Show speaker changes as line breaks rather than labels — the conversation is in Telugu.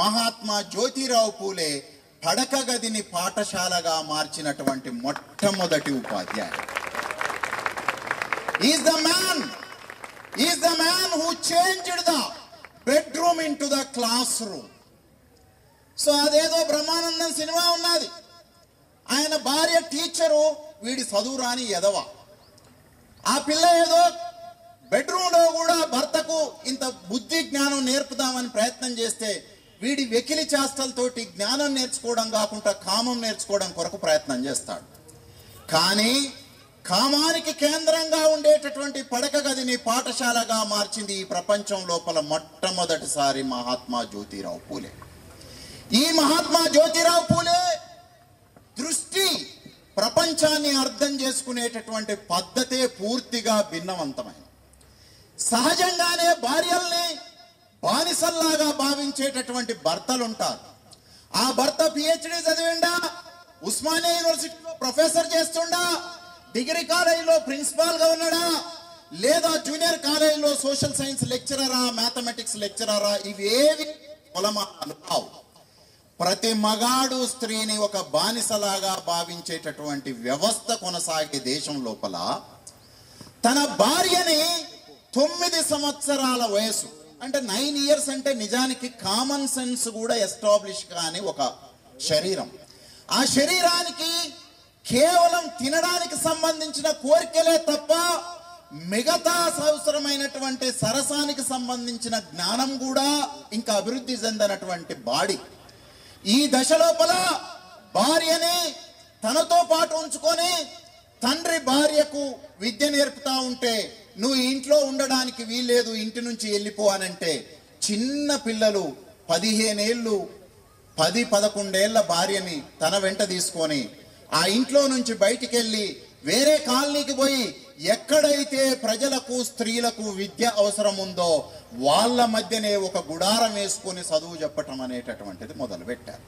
మహాత్మా జ్యోతిరావు పూలే పడక గదిని పాఠశాలగా మార్చినటువంటి మొట్టమొదటి ఉపాధ్యాయుడు. Is the man is the man who changed the bedroom into the classroom so అదేదో బ్రహ్మానందం సినిమా ఉన్నది. ఆయన భార్య టీచరు వీడి చదువు రాని ఎదవ ఆ పిల్ల ఏదో బెడ్రూమ్లో కూడా భర్తకు ఇంత బుద్ధి జ్ఞానం నేర్పుదామని ప్రయత్నం చేస్తే వీడి వెకిలి చేష్టలతోటి జ్ఞానం నేర్చుకోవడం కాకుండా కామం నేర్చుకోవడం కొరకు ప్రయత్నం చేస్తాడు. కానీ కామానికి కేంద్రంగా ఉండేటటువంటి పడక గదిని పాఠశాలగా మార్చింది ఈ ప్రపంచం లోపల మొట్టమొదటిసారి మహాత్మా జ్యోతిరావు పూలే. ఈ మహాత్మా జ్యోతిరావు పూలే దృష్టి ప్రపంచాన్ని అర్థం చేసుకునేటటువంటి పద్ధతే పూర్తిగా భిన్నవంతమైంది. సహజంగానే భార్యల్ని బానిసల్లాగా భావించేటటువంటి భర్తలు ఉంటారు ఆ భర్త పిహెచ్డి చదివిండా ఉస్మానియా యూనివర్సిటీలో ప్రొఫెసర్ చేస్తుండా డిగ్రీ కాలేజీలో ప్రిన్సిపాల్గా ఉన్నాడా లేదా జూనియర్ కాలేజీలో సోషల్ సైన్స్ లెక్చరరా మ్యాథమెటిక్స్ లెక్చరరా ఇవేవి కులమానాలు కావు. ప్రతి మగాడు స్త్రీని ఒక బానిసలాగా భావించేటటువంటి వ్యవస్థ కొనసాగే దేశం లోపల తన భార్యని తొమ్మిది సంవత్సరాల వయసు అంటే నైన్ ఇయర్స్ అంటే నిజానికి కామన్ సెన్స్ కూడా ఎస్టాబ్లిష్ కాని ఒక శరీరం. ఆ శరీరానికి కేవలం తినడానికి సంబంధించిన కోరికలే తప్ప మిగతా అవసరమైనటువంటి సరసానికి సంబంధించిన జ్ఞానం కూడా ఇంకా అభివృద్ధి చెందినటువంటి బాడీ. ఈ దశ లోపల భార్యని తనతో పాటు ఉంచుకొని తండ్రి భార్యకు విద్య నేర్పుతా ఉంటే నువ్వు ఇంట్లో ఉండడానికి వీల్లేదు ఇంటి నుంచి వెళ్ళిపో అనంటే చిన్న పిల్లలు పదిహేనేళ్ళు పది పదకొండేళ్ళ భార్యని తన వెంట తీసుకొని ఆ ఇంట్లో నుంచి బయటికి వెళ్ళి వేరే కాలనీకి పోయి ఎక్కడైతే ప్రజలకు స్త్రీలకు విద్య అవసరం ఉందో వాళ్ళ మధ్యనే ఒక గుడారం వేసుకొని చదువు చెప్పటం అనేటటువంటిది మొదలుపెట్టారు.